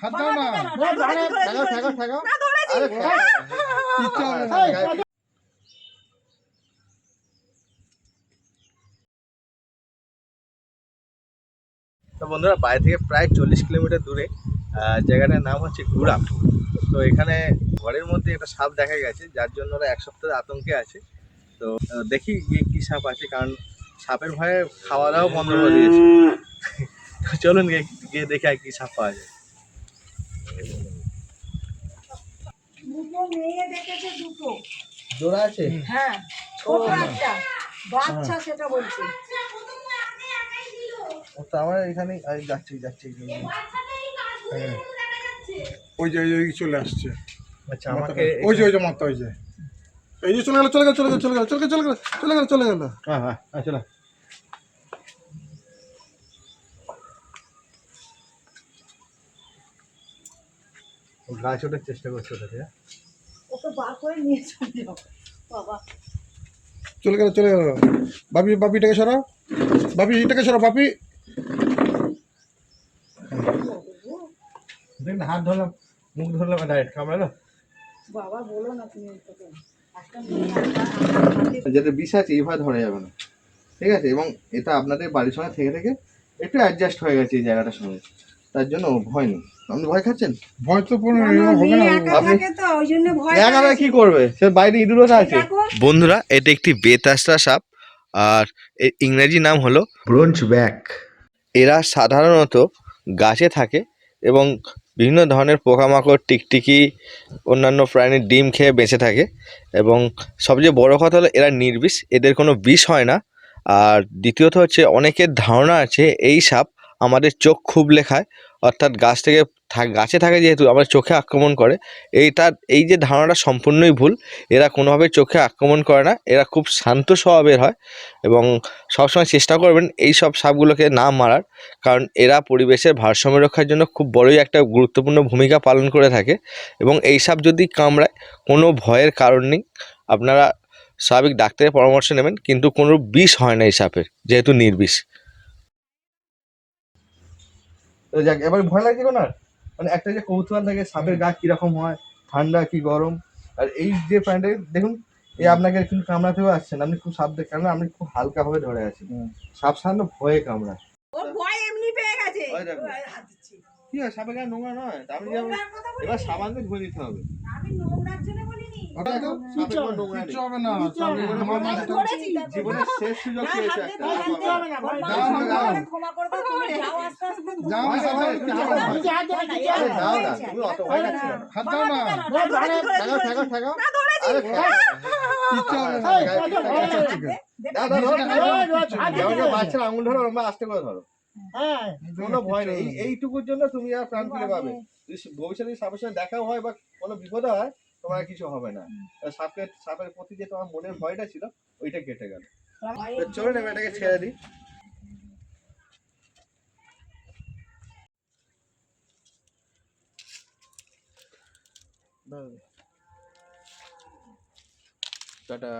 হাত দাও না। ঠেকাও ঠেকাও ঠেকাও আরে ঠেকাও। কিচ্ছু হবে না। গায়ে- তো বন্ধুরা বাড়ি থেকে প্রায় চল্লিশ কিলোমিটার দূরে আহ, জায়গাটার নাম হচ্ছে গুড়াম। তো এখানে ঘরের মধ্যে একটা সাপ দেখা গেছে যার জন্য ওরা এক সপ্তাহের আতঙ্কে আছে। তো দেখি গিয়ে কী সাপ আছে কারণ সাপের ভয়ে খাওয়া দাওয়া বন্ধ করে দিয়েছে। চলুন গিয়ে গিয়ে দেখি আর কী সাপ পাওয়া যায় দুটো মেয়ে দেখেছে দুটো। জোড়া আছে? হ্যাঁ ছোট একটা। বাচ্চা সেটা বলছি। ও তো আমার এখানে এই যাচ্ছি যাচ্ছি হ্যাঁ। ওই যে ওই চলে আসছে। আচ্ছা আমাকে ওই যে ওই যে মাথা ওই যে। এই যে চলে গেল চলে গেল চলে গেল চলে গেল চলে গেল চলে গেল চলে গেল চলে গেল। হ্যাঁ হ্যাঁ হ্যাঁ চলো। ও গাছ ওঠার চেষ্টা করছে ওটাকে হ্যাঁ? বার করে নিয়ে চলে যাও বাবা চলে গেল চলে গেল। বাপি বাপিটাকে সরাও বাপি এটাকে সরাও বাপি। দেখ না হাত ধরলাম মুখ ধরলাম ডাইরেক্ট কামড়ালো। বাবা বলো না তুমি যেটা বিষ আছে এইভাবে ধরা যাবে না। ঠিক আছে? এবং এটা আপনাদের বাড়ির সঙ্গে থেকে থেকে একটু অ্যাডজাস্ট হয়ে গেছে এই জায়গাটার সঙ্গে। তার জন্য ভয় নেই। আপনি ভয় খাচ্ছেন? ভয় তো কোনো হবে না। একা পায়। কি করবে? সে বাইরে ইঁদুরও আছে। বন্ধুরা এটা একটি বেতাসরা সাপ আর এর ইংরেজি নাম হলো ব্রোঞ্চ ব্যাক। এরা সাধারণত গাছে থাকে এবং বিভিন্ন ধরনের পোকামাকড় টিকটিকি অন্যান্য প্রাণীর ডিম খেয়ে বেঁচে থাকে এবং সবচেয়ে বড় কথা হলো এরা নির্বিষ এদের কোনো বিষ হয় না। আর দ্বিতীয়ত হচ্ছে অনেকের ধারণা আছে এই সাপ আমাদের চোখ খুবলে খায় অর্থাৎ গাছ থেকে গাছে থাকে যেহেতু আমাদের চোখে আক্রমণ করে এইটার এই যে ধারণাটা সম্পূর্ণই ভুল। এরা কোনোভাবে চোখে আক্রমণ করে না, এরা খুব শান্ত স্বভাবের হয় এবং সবসময় চেষ্টা করবেন এই সব সাপগুলোকে না মারার, কারণ এরা পরিবেশের ভারসাম্য রক্ষার জন্য খুব বড়ই একটা গুরুত্বপূর্ণ ভূমিকা পালন করে থাকে এবং এই সাপ যদি কামড়ায়, কোনো ভয়ের কারণ নেই। আপনারা স্বাভাবিক ডাক্তারের পরামর্শ নেবেন, কিন্তু কোনো বিষ হয় না এই সাপের, যেহেতু নির্বিষ। তো যাক এবার ভয় লাগছে কোনো আর? মানে একটা যে কৌতূহল থাকে সাপের গা কীরকম হয় ঠান্ডা কি গরম? আর এই যে প্যান্টে দেখুন এই আপনাকে কিন্তু কামড়াতেও আসছেন আপনি খুব সাপ দেখ কারণ আপনি খুব হালকা ভাবে ধরে আছেন সাপ সাধারণত ভয়ে ওর ভয় এমনি পেয়ে গেছে। কি হয় সাপের গা নোংরা নয়? আপনি। এবার সাবান দিয়ে ধুয়ে নিতে হবে। আমি নোংরার জন্য বাচ্চার আঙুল ধরো আস্তে করে ধরো। হ্যাঁ। কোনো ভয় নেই। এইটুকুর জন্য তুমি আর প্রাণ ফিরে পাবে। ভবিষ্যতে সাপের সঙ্গে দেখাও হয় বা কোনো বিপদ হয় তোমার কিছু হবে না। সাপের সাপের প্রতি যে তোমার মনের ভয়টা ছিল ওইটা কেটে গেল। চলো না এটাকে ছেড়ে দিই। টাটা।